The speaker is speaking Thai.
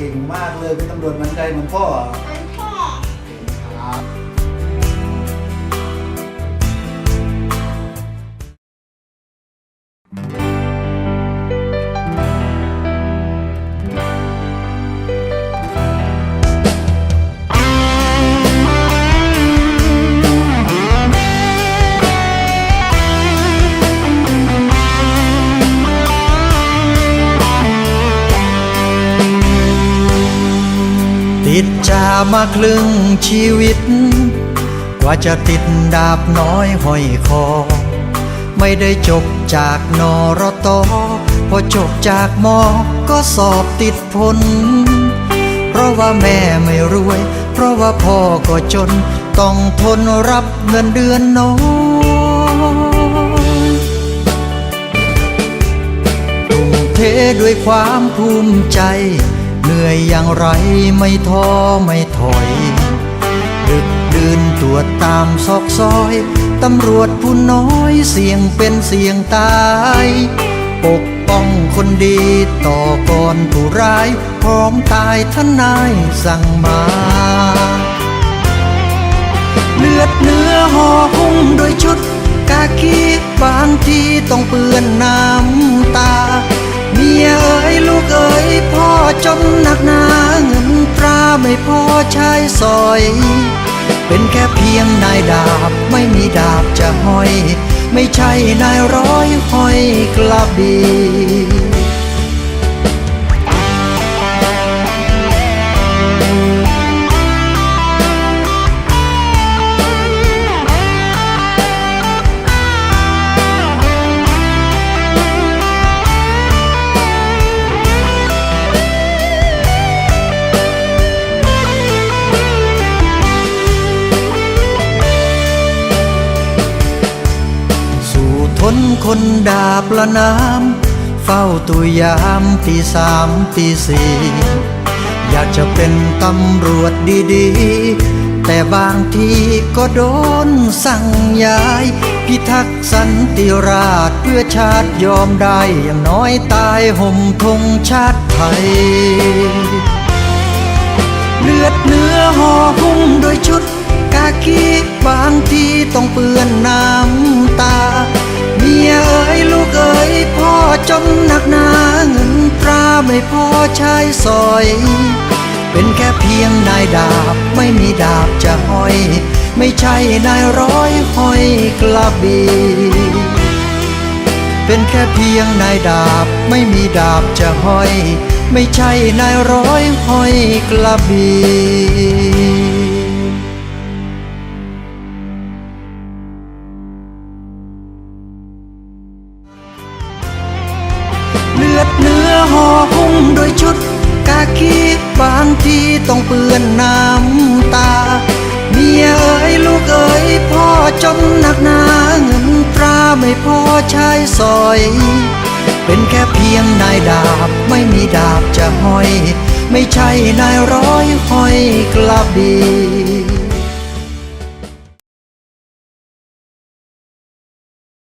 เก่งมากเลยเป็นตำรวจเหมือนใจเหมือนพ่อ ติดจามาครึ่งชีวิต กว่าจะติดดาบน้อยห้อยคอ ไม่ได้จบจากนอรตอพอจบจากมอก็สอบติดผลเพราะว่าแม่ไม่รวย เพราะว่าพ่อก็จน ต้องทนรับเงินเดือนน้อยทุ่มเทด้วยความภูมิใจ นื่อยอย่างไรไม่ท้อไม่ถอย ดึกดื่นตรวจตามซอกซอย ตำรวจผู้น้อยเสี่ยงเป็นเสี่ยงตาย ปกป้องคนดีต่อก่อนผู้ร้าย พร้อมตายทนายสั่งมาเลือดเนื้อห่อหุ้มโดวยชุด กากีบางทีต้องเปื้อนน้ำ ยพ่อจนหนักหนาเงินตราไม่พอใช้สอย เป็นแค่เพียงนายดาบไม่มีดาบจะห้อย ไม่ใช่นายร้อยห้อยกระบี่ ทนคนดาบละน้ำเฝ้าตัวยามตีสามตีสี่อยากจะเป็นตำรวจดีๆ แต่บางทีก็โดนสั่งย้าย พิทักษ์สันติราชเพื่อชาติยอมได้อย่างน้อยตายห่มธงชาติไทย เลือดเนื้อห่อหุ้มโดยชุดกากีบางทีต้องเปื้ พ่อจนหนักหนาเงินตราไม่พอใช้สอย เป็นแค่เพียงนายดาบไม่มีดาบจะห้อย ไม่ใช่นายร้อยห้อยกระบี่เป็นแค่เพียงนายดาบไม่มีดาบจะห้อย ไม่ใช่นายร้อยห้อยกระบี่ เลือดเนื้อห่อหุ้มโดวยชุดกากีบางทีต้องเปื้อนน้ำตา เมียเอ๋ยลูกเอ๋ยพ่อจนหนักหนาเงินตราไม่พอใช้สอย เป็นแค่เพียงนายดาบไม่มีดาบจะห้อย ไม่ใช่นายร้อยห้อยกระบี่